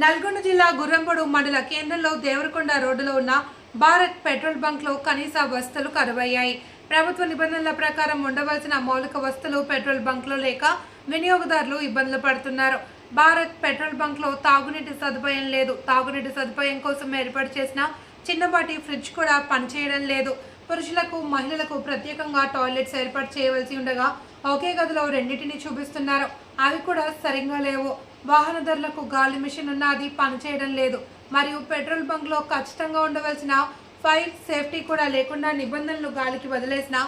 నల్గొండ జిల్లా గుర్రంపొడు మండల కేంద్రంలో దేవరకొండ రోడ్డులో ఉన్న భారత్ పెట్రోల్ బంక్లో కనీస వసతులు కరువయ్యాయి. ప్రభుత్వ నిబంధనల ప్రకారం ఉండవలసిన మౌలిక వస్తువులు పెట్రోల్ బంక్లో లేక వినియోగదారులు ఇబ్బందులు పడుతున్నారు. భారత్ పెట్రోల్ బంక్లో తాగునీటి సదుపాయం లేదు. తాగునీటి సదుపాయం కోసం ఏర్పాటు చేసిన చిన్నపాటి ఫ్రిడ్జ్ కూడా పనిచేయడం లేదు. పురుషులకు మహిళలకు ప్రత్యేకంగా టాయిలెట్స్ ఏర్పాటు చేయవలసి ఉండగా ఒకే గదిలో రెండింటిని చూపిస్తున్నారు. అవి కూడా సరిగ్గా లేవు. వాహనదారులకు గాలి మిషన్ ఉన్నది పనిచేయడం లేదు. మరియు పెట్రోల్ బంక్లో ఖచ్చితంగా ఉండవలసిన ఫైర్ సేఫ్టీ కూడా లేకుండా నిబంధనలు గాలికి వదిలేసిన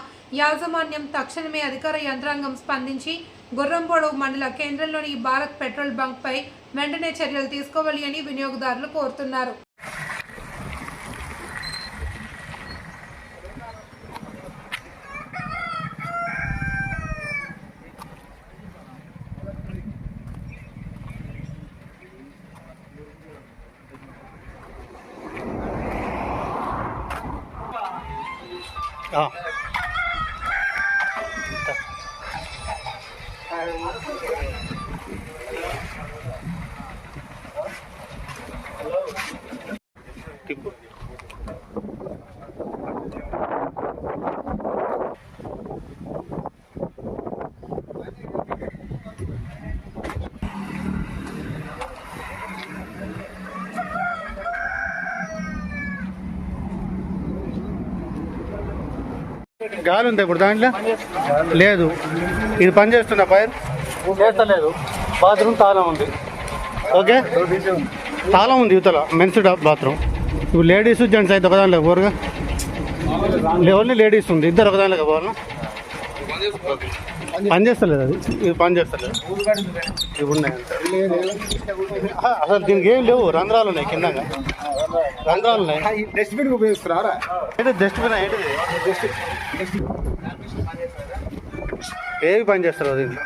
యాజమాన్యం తక్షణమే అధికార యంత్రాంగం స్పందించి గుర్రంపోడు మండల కేంద్రంలోని భారత్ పెట్రోల్ బంక్పై వెంటనే చర్యలు తీసుకోవాలి అని వినియోగదారులు కోరుతున్నారు. 啊。గాలి ఉందా ఇప్పుడు దాంట్లో? లేదు. ఇది పని చేస్తున్నా ఫైర్ చేస్తలేదు. బాత్రూమ్ తాళం ఉంది. ఓకే. తాళం ఉంది యువతల మెన్స్ బాత్రూమ్. ఇప్పుడు లేడీస్ జెంట్స్ అయితే ఒకదానిలో పోరుగా? ఓన్లీ లేడీస్ ఉంది. ఇద్దరు ఒకదానిలో పోవాలి? పని చేస్తలేదు అది. ఇది పని చేస్తలేదు. ఇవి ఉన్నాయి అసలు దీనికి ఏం లేవు రంధ్రాలు ఉన్నాయి కింద రంధ్రాలు ఉన్నాయి. డస్ట్బిన్ ఉపయోగిస్తున్నారా? ఏంటి డస్ట్బిన్ ఏంటిది? ఏవి పని చేస్తారు దీంట్లో?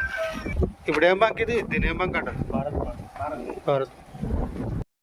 ఇప్పుడు ఏం బంక్ ఇది? దీని ఏం బంక్ అంటారు? భారత్.